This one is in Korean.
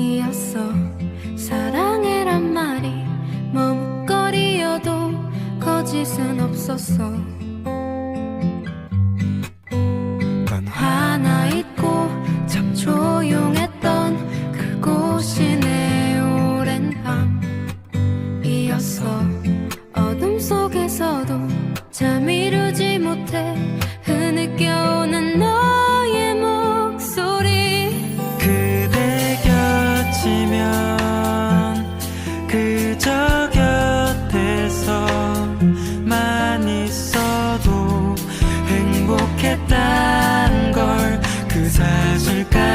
이었어. 사랑해란 말이 머뭇거리여도 거짓은 없었어 행복했다는 걸 그 사실까지